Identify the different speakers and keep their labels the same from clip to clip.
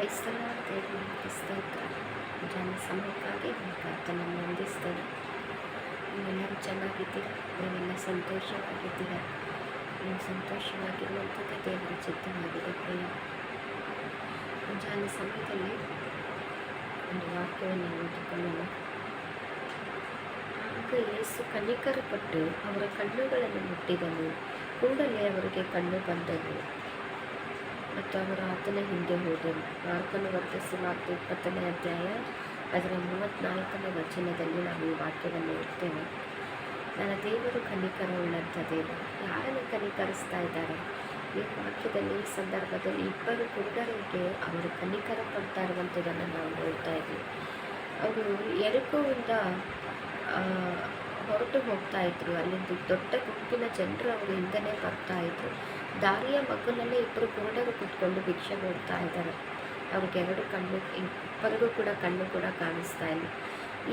Speaker 1: ಕ್ರೈಸ್ತರ ದೇವರು ಸ್ತೋತ್ರ ಜನ ಸಮಯಕ್ಕಾಗಿ ಪ್ರಾರ್ಥನೆ ವಂದಿಸ್ತೇನೆ ನೀವೆಲ್ಲರೂ ಚೆನ್ನಾಗಿದ್ದೀರಾ? ನೀವೆಲ್ಲ ಸಂತೋಷವಾಗಿದ್ದೀರಾ? ನೀವು ಸಂತೋಷವಾಗಿರುವಂಥದ್ದೇ ದೇವರ ಚಿತ್ತವಾಗಿದೆ ಪ್ರಿಯ. ಮುಂಜಾನೆ ಸಮಯದಲ್ಲಿ ಒಂದು ವಾಕ್ಯವನ್ನು ಓದಿಕೊಳ್ಳೋಣ. ಆಗ ಯೇಸು ಕನಿಕರಪಟ್ಟು ಅವರ ಕಣ್ಣುಗಳನ್ನು ಮುಟ್ಟಿದನು. ಕೂಡಲೇ ಅವರಿಗೆ ಕಣ್ಣು ಬಂದವು. ಮತ್ತು ಅವರು ಆತನ ಹಿಂದೆ ಹೋದರು ಮಾರ್ಕನು ವರ್ತಿಸುವ ವಾರ್ತೆ ಇಪ್ಪತ್ತನೇ ಅಧ್ಯಾಯ ಅದರ ಮೂವತ್ತ್ನಾಲ್ಕನೇ ವಚನದಲ್ಲಿ ನಾವು ಈ ವಾಕ್ಯವನ್ನು ಇಡ್ತೇವೆ ನನ್ನ ದೇವರು ಕನಿಕರ ಉಳ್ಳಂಥ ದೇವರು, ಯಾರನ್ನು ಕನಿಕರಿಸ್ತಾ ಇದ್ದಾರೆ? ಈ ವಾಕ್ಯದಲ್ಲಿ ಈ ಸಂದರ್ಭದಲ್ಲಿ ಇಬ್ಬರು ಕುರುಡರಿಗೆ ಅವರು ಕನಿಕರ ಪಡ್ತಾ ಇರುವಂಥದ್ದನ್ನು ನಾವು ನೋಡ್ತಾ ಇದ್ದೀವಿ ಅವರು ಎರಕುವಿಂದ ಹೊರಟು ಹೋಗ್ತಾ ಇದ್ರು. ಅಲ್ಲಿಂದ ದೊಡ್ಡ ಗುಂಪಿನ ಜನರು ಅವರು ಹಿಂದೆ ಬರ್ತಾ ಇದ್ರು. ದಾರಿಯ ಮಗ್ಗಲಲ್ಲೇ ಇಬ್ಬರು ಕುರುಡರು ಕುತ್ಕೊಂಡು ಭಿಕ್ಷೆ ನೋಡ್ತಾ ಇದ್ದಾರೆ. ಅವ್ರಿಗೆ ಎರಡು ಕಣ್ಣು, ಇಬ್ಬರಿಗೂ ಕೂಡ ಕಣ್ಣು ಕೂಡ ಕಾಣಿಸ್ತಾ ಇಲ್ಲ.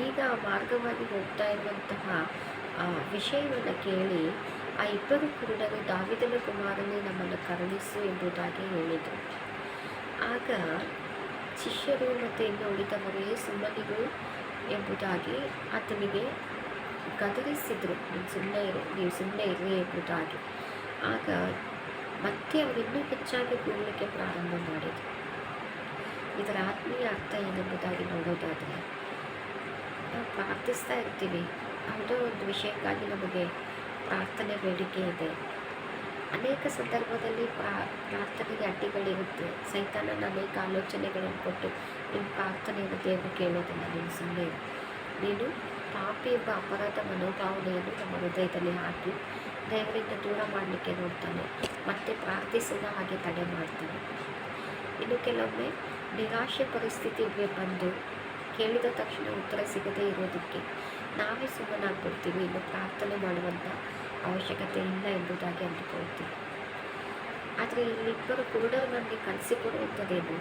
Speaker 1: ಈಗ ಮಾರ್ಗವಾಗಿ ಹೋಗ್ತಾ ಇರುವಂತಹ ವಿಷಯವನ್ನು ಕೇಳಿ ಆ ಇಬ್ಬರು ಕುರುಡರು ದಾವಿದನ ಕುಮಾರನೇ ನಮ್ಮನ್ನು ಕರುಣಿಸು ಎಂಬುದಾಗಿ ಹೇಳಿದರು. ಆಗ ಶಿಷ್ಯರು ಮತ್ತು ಇನ್ನು ಉಳಿದವರೇ ಸುಮ್ಮನಿರು ಎಂಬುದಾಗಿ ಆತನಿಗೆ ಗದರಿಸಿದರು ನೀವು ಸುಮ್ಮನೆ ಇರು, ನೀವು ಸುಮ್ಮನೆ ಇರಿ ಎಂಬುದಾಗಿ. ಆಗ ಮತ್ತೆ ಅವರಿನ್ನೂ ಹೆಚ್ಚಾಗಿ ಕೂಡಲಿಕ್ಕೆ ಪ್ರಾರಂಭ ಮಾಡಿದರು ಇದರ ಆತ್ಮೀಯ ಅರ್ಥ ಏನೆಂಬುದಾಗಿ ನೋಡೋದಾದರೆ, ನಾವು ಪ್ರಾರ್ಥಿಸ್ತಾ ಇರ್ತೀವಿ. ಯಾವುದೋ ಒಂದು ವಿಷಯಕ್ಕಾಗಿ ನಮಗೆ ಪ್ರಾರ್ಥನೆ ಬೇಡಿಕೆ ಇದೆ. ಅನೇಕ ಸಂದರ್ಭದಲ್ಲಿ ಪ್ರಾ, ಪ್ರಾರ್ಥನೆಗೆ ಅಡ್ಡಿಗಳಿರುತ್ತೆ. ಸೈತಾನನ ಅನೇಕ ಆಲೋಚನೆಗಳನ್ನು ಕೊಟ್ಟು ನಿಮ್ಮ ಪ್ರಾರ್ಥನೆಯನ್ನು ದೇವರು ಕೇಳೋದಿಲ್ಲ ನೀನು ಸುಮ್ಮನೆ. ನೀನು ಪಾಪಿ ಎಂಬ ಅಪರಾಧ ಮನೋಭಾವನೆಯನ್ನು ನಮ್ಮ ಹೃದಯದಲ್ಲಿ ಹಾಕಿ ದೇವರಿಂದ ದೂರ ಮಾಡಲಿಕ್ಕೆ ನೋಡ್ತಾನೆ. ಮತ್ತೆ ಪ್ರಾರ್ಥಿಸಿದ ಹಾಗೆ ತಡೆ ಮಾಡ್ತಾರೆ. ಇನ್ನು ಕೆಲವೊಮ್ಮೆ ನಿರಾಶೆ ಪರಿಸ್ಥಿತಿಗೆ ಬಂದು ಕೇಳಿದ ತಕ್ಷಣ ಉತ್ತರ ಸಿಗದೇ ಇರೋದಕ್ಕೆ ನಾವೇ ಸುಮ್ಮನಾಗ್ಬಿಡ್ತೀವಿ. ಇನ್ನು ಪ್ರಾರ್ಥನೆ ಮಾಡುವಂಥ ಅವಶ್ಯಕತೆ ಇಲ್ಲ ಎಂಬುದಾಗಿ ಅಂದುಕೊಳ್ತೀವಿ. ಆದರೆ ಇಲ್ಲಿಬ್ಬರು ಕುರುಡರು ನನಗೆ ಕಲಿಸಿಕೊಡುವಂಥದ್ದೇನು?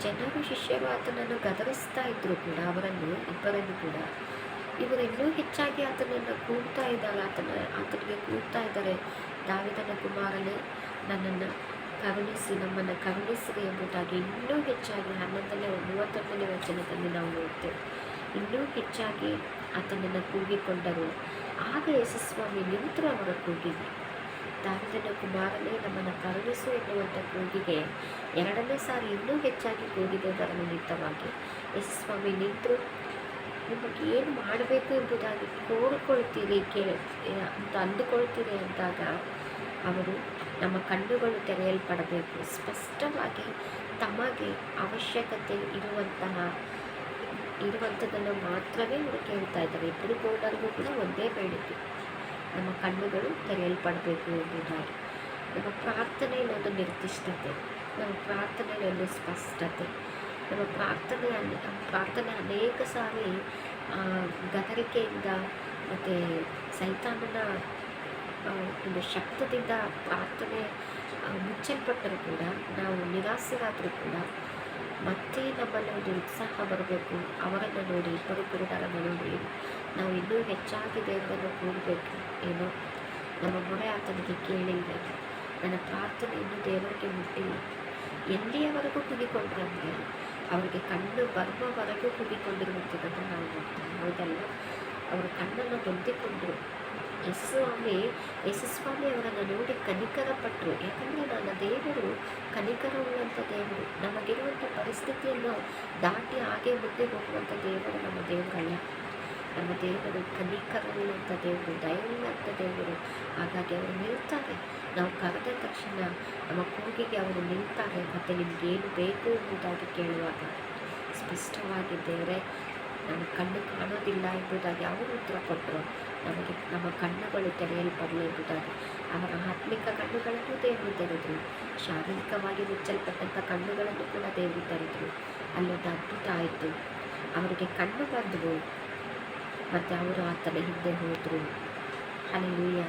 Speaker 1: ಜನರು ಶಿಷ್ಯರು ಆತನನ್ನು ಗದರಿಸ್ತಾ ಇದ್ದರೂ ಕೂಡ, ಅವರನ್ನು ಇಬ್ಬರನ್ನು ಕೂಡ ಇವರು ಇನ್ನೂ ಹೆಚ್ಚಾಗಿ ಆತನನ್ನು ಕೂಗ್ತಾ ಇದ್ದಾರೆ. ಆತನ, ಆತನಿಗೆ ಕೂಗ್ತಾ ಇದ್ದಾರೆ. ದಾವಿದನ ಕುಮಾರನೇ, ನನ್ನನ್ನು ಕರುಣಿಸಿ, ನಮ್ಮನ್ನು ಕರುಣಿಸಿರಿ ಎಂಬುದಾಗಿ ಇನ್ನೂ ಹೆಚ್ಚಾಗಿ ಹನ್ನೊಂದನೇ ಮೂವತ್ತೊಂದನೇ ವಚನದಲ್ಲಿ ನಾವು ನೋಡ್ತೇವೆ. ಇನ್ನೂ ಹೆಚ್ಚಾಗಿ ಆತನನ್ನು ಕೂಗಿಕೊಂಡರು. ಆಗ ಯಶಸ್ವಾಮಿ ನಿಂತರು ಅವರ ಕೂಗಿಗೆ ದಾವಿದನ ಕುಮಾರನೇ, ನಮ್ಮನ್ನು ಕರುಣಿಸು ಎನ್ನುವಂಥ ಕೂಗಿಗೆ ಎರಡನೇ ಸಾರಿ ಇನ್ನೂ ಹೆಚ್ಚಾಗಿ ಕೂಗಿದುದರ ನಿಮಿತ್ತವಾಗಿ ಯಶಸ್ವಾಮಿ ನಿಂತರು. ನಿಮಗೆ ಏನು ಮಾಡಬೇಕು ಎಂಬುದಾಗಿ ಕೋರಿಕೊಳ್ತೀರಿ ಕೇ ಅಂತ ಅಂದುಕೊಳ್ತೀರಿ ಅಂದಾಗ ಅವರು ನಮ್ಮ ಕಣ್ಣುಗಳು ತೆರೆಯಲ್ಪಡಬೇಕು. ಸ್ಪಷ್ಟವಾಗಿ ತಮಗೆ ಅವಶ್ಯಕತೆ ಇರುವಂತಹ ಇರುವಂಥದ್ದನ್ನು ಮಾತ್ರವೇ ಅವರು ಕೇಳ್ತಾ ಇದ್ದಾರೆ. ಇಬ್ಬರು ಕೂಡ ಒಂದೇ ಬೇಡಿಕೆ, ನಮ್ಮ ಕಣ್ಣುಗಳು ತೆರೆಯಲ್ಪಡಬೇಕು ಎಂಬುದಾಗಿ. ನಮ್ಮ ಪ್ರಾರ್ಥನೆಯಲ್ಲಿ ಒಂದು ನಿರ್ದಿಷ್ಟತೆ, ನಮ್ಮ ಪ್ರಾರ್ಥನೆಯಲ್ಲಿ ಒಂದು ಸ್ಪಷ್ಟತೆ. ನಮ್ಮ ಪ್ರಾರ್ಥನೆ ಅನೆ ಪ್ರಾರ್ಥನೆ ಅನೇಕ ಸಾರಿ ಗದರಿಕೆಯಿಂದ ಮತ್ತು ಸೈತಾನನ ಒಂದು ಶಕ್ತದಿಂದ ಪ್ರಾರ್ಥನೆ ಮುಚ್ಚಲ್ಪಟ್ಟರೂ ಕೂಡ ನಾವು ನಿರಾಸರಾದರೂ ಕೂಡ ಮತ್ತೆ ನಮ್ಮಲ್ಲಿ ಒಂದು ಉತ್ಸಾಹ ಬರಬೇಕು, ಅವರನ್ನು ನೋಡಿ, ಇಬ್ಬರು ಕುರುಡರನ್ನು ನೋಡಿ, ನಾವು ಇನ್ನೂ ಹೆಚ್ಚಾಗಿ ದೇವರನ್ನು ಕೂಡಬೇಕು ಏನೋ? ನಮ್ಮ ಮೊರೆ ಆತನಿಗೆ ಕೇಳಿರಬೇಕು ನನ್ನ ಪ್ರಾರ್ಥನೆ ಇನ್ನೂ ದೇವರಿಗೆ ಮುಟ್ಟಿಲ್ಲ. ಎಲ್ಲಿಯವರೆಗೂ ಕುಗಿಕೊಂಡ್ರೆ ಅಂದರೆ ಅವರಿಗೆ ಕಣ್ಣು ಬರುವವರೆಗೂ ಕುಗಿಕೊಂಡಿರುವಂಥದ್ದನ್ನು ನಾವು ನೋಡ್ತೇವೆ. ಹೌದಲ್ಲ ಅವರು ಕಣ್ಣನ್ನು ಹೊಂದಿಕೊಂಡರು ಯಶಸ್ವಾಮಿ ಯಶಸ್ವಾಮಿ ಅವರನ್ನು ನೋಡಿ ಕನಿಕರ ಪಟ್ಟರು ಯಾಕಂದರೆ ನನ್ನ ದೇವರು ಕನಿಕರ ಉಳ್ಳಂಥ ದೇವರು. ನಮಗಿರುವಂಥ ಪರಿಸ್ಥಿತಿಯನ್ನು ದಾಟಿ ಹಾಗೆ ಮುಂದೆ ಹೋಗುವಂಥ ದೇವರು ನಮ್ಮ ದೇವರಲ್ಲ. ನಮ್ಮ ದೇವರು ಕನಿಕರ ಉಳ್ಳಂಥ ದೇವರು ದಯವುಳ್ಳಂಥ ದೇವರು. ಹಾಗಾಗಿ ಅವರು ನಿಲ್ತಾರೆ ನಾವು ಕರೆದ ತಕ್ಷಣ ನಮ್ಮ ಕೂಗಿಗೆ ಅವರು ನಿಂತಾರೆ, ಮತ್ತು ನಿಮಗೇನು ಬೇಕು ಎಂಬುದಾಗಿ ಕೇಳುವಾಗ ಸ್ಪಷ್ಟವಾಗಿ ದೇವರೇ ನಮ್ಮ ಕಣ್ಣು ಕಾಣೋದಿಲ್ಲ ಎಂಬುದಾಗಿ ಅವರು ಉತ್ತರ ಕೊಟ್ಟರು. ನಮಗೆ ನಮ್ಮ ಕಣ್ಣುಗಳು ತೆರೆಯಲ್ಪಡಲು ಎಂಬುದಾಗಿ. ಅವರ ಆತ್ಮಿಕ ಕಣ್ಣುಗಳನ್ನು ದೇವರು ತೆರೆದರು. ಶಾರೀರಿಕವಾಗಿ ಮುಚ್ಚಲ್ಪಟ್ಟಂಥ ಕಣ್ಣುಗಳನ್ನು ಕೂಡ ದೇವರು ತೆರೆದರು. ಅಲ್ಲೊಂದು ಅದ್ಭುತ ಆಯಿತು. ಅವರಿಗೆ ಕಣ್ಣು ಬಂದವು. ಮತ್ತು ಅವರು ಆತನ ಹಿಂದೆ ಹೋದರು. ಅಲ್ಲಿಯ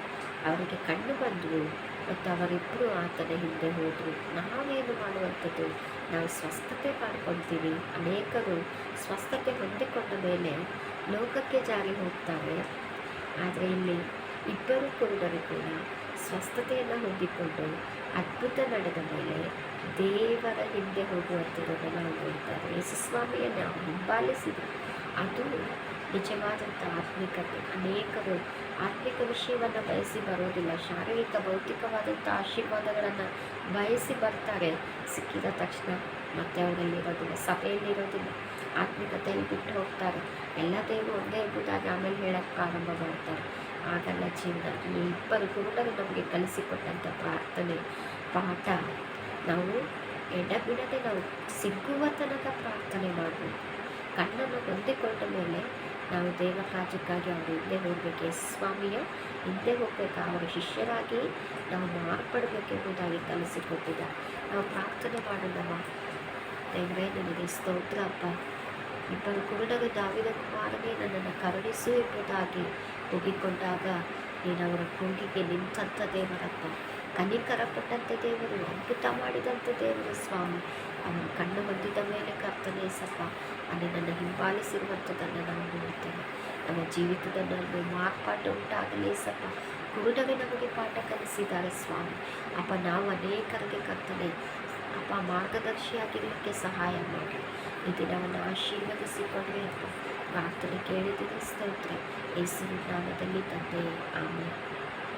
Speaker 1: ಅವರಿಗೆ ಕಣ್ಣು ಬಂದವು. ಮತ್ತು ಅವರಿಬ್ಬರು ಆತನ ಹಿಂದೆ ಹೋದರು. ನಾವೇನು ಮಾಡುವಂಥದ್ದು? ನಾವು ಸ್ವಸ್ಥತೆ ಮಾಡ್ಕೊಳ್ತೀವಿ ಅನೇಕರು ಸ್ವಸ್ಥತೆ ಹೊಂದಿಕೊಂಡ ಮೇಲೆ ಲೋಕಕ್ಕೆ ಜಾರಿ ಹೋಗ್ತಾರೆ. ಆದರೆ ಇಲ್ಲಿ ಇಬ್ಬರು ಕುರುಡರು ಕೂಡ ಸ್ವಸ್ಥತೆಯನ್ನು ಹೊಂದಿಕೊಂಡು ಅದ್ಭುತ ನಡೆದ ಮೇಲೆ ದೇವರ ಹಿಂದೆ ಹೋಗುವಂಥದ್ದನ್ನು ನಾವು ನೋಡ್ತಾರೆ. ಯೇಸುಸ್ವಾಮಿಯನ್ನು ಹಿಂಬಾಲಿಸಿದರು ಅದು ನಿಜವಾದಂಥ ಆತ್ಮಿಕತೆ ಅನೇಕರು ಆತ್ಮಿಕ ವಿಷಯವನ್ನು ಬಯಸಿ ಬರೋದಿಲ್ಲ ಶಾರೀರಿಕ ಭೌತಿಕವಾದಂಥ ಆಶೀರ್ವಾದಗಳನ್ನು ಬಯಸಿ ಬರ್ತಾರೆ. ಸಿಕ್ಕಿದ ತಕ್ಷಣ ಮತ್ತೆ ಅವರಲ್ಲಿರೋದಿಲ್ಲ. ಸಭೆಯಲ್ಲಿರೋದಿಲ್ಲ. ಆತ್ಮಿಕತೆಯಲ್ಲಿ ಬಿಟ್ಟು ಹೋಗ್ತಾರೆ. ಎಲ್ಲ ದೇವರು ಒಂದೇ ಎಂಬುದಾಗಿ ಆಮೇಲೆ ಹೇಳಕ್ಕೆ ಪ್ರಾರಂಭ ಮಾಡ್ತಾರೆ. ಆಗಲ್ಲ ಜೀವನ. ಈ ಇಬ್ಬರು ಕುರುಡರು ನಮಗೆ ಕಲಿಸಿಕೊಟ್ಟಂಥ ಪ್ರಾರ್ಥನೆ, ಪಾಠ. ನಾವು ಎಡಬಿಡದೆ ನಾವು ಸಿಗುವ ತನಕ ಪ್ರಾರ್ಥನೆ ಮಾಡಬೇಕು ಕಣ್ಣನ್ನು ಹೊಂದಿಕೊಂಡ ಮೇಲೆ ನಾವು ದೇವ ಕಾರ್ಯಕ್ಕಾಗಿ ಅವರು ಹಿಂದೆ ಹೋಗಬೇಕು. ಸ್ವಾಮಿಯ, ಹಿಂದೆ ಹೋಗಬೇಕು? ಅವರ ಶಿಷ್ಯರಾಗಿ ನಾವು ಮಾರ್ಪಡಬೇಕೆಂಬುದಾಗಿ ಕಲಿಸಿಕೊಟ್ಟಿದ್ದ. ನಾವು ಪ್ರಾರ್ಥನೆ ಮಾಡೋಣವ ದೇವರೇ ನನಗೆ ಸ್ತೋತ್ರ, ಅಪ್ಪ. ಇಬ್ಬರು ಕುರುಡಗ ದಾವಿದ ಕುಮಾರನೇ ನನ್ನನ್ನು ಕರುಣಿಸು ಎಂಬುದಾಗಿ ಹೋಗಿಕೊಂಡಾಗ ನೀನು ಅವರ ಕೂಗಿಗೆ ನಿಂತಂಥ ದೇವರಪ್ಪ. ಕನಿಕರ ಪಟ್ಟಂಥ ದೇವರು, ಅದ್ಭುತ ಮಾಡಿದಂಥ ದೇವರು ಸ್ವಾಮಿ. ಅವನು ಕಣ್ಣು ಬಂದಿದ್ದ ಮೇಲೆ ಕರ್ತನೇ ಸಪ್ಪ. ಅಲ್ಲಿ ನನ್ನ ಹಿಂಬಾಲಿಸಿರುವಂಥದ್ದನ್ನು ನಾವು ನೋಡ್ತೇವೆ ನಮ್ಮ ಜೀವಿತದಲ್ಲಿ ಮಾರ್ಪಾಟು ಉಂಟಾಗಲಿ ಸಪ್ಪ ಗುರುನವೇ ನಮಗೆ ಪಾಠ ಕಲಿಸಿದ್ದಾರೆ ಸ್ವಾಮಿ. ಅಪ್ಪ, ನಾವು ಅನೇಕರಿಗೆ ಕರ್ತನೆ, ಅಪ್ಪ ಮಾರ್ಗದರ್ಶಿಯಾಗಿರಲಿಕ್ಕೆ ಸಹಾಯ ಮಾಡಿ. ಈ ದಿನವನ್ನು ಆಶೀರ್ವದಿಸಿಕೊಂಡ್ರೆ ಅಪ್ಪ. ಪ್ರಾರ್ಥನೆ ಕೇಳಿದರೆ ಸ್ತೋತ್ರ. ಹೆಸರು ನಾಮದಲ್ಲಿ ತಂದೆ. ಆಮೇಲೆ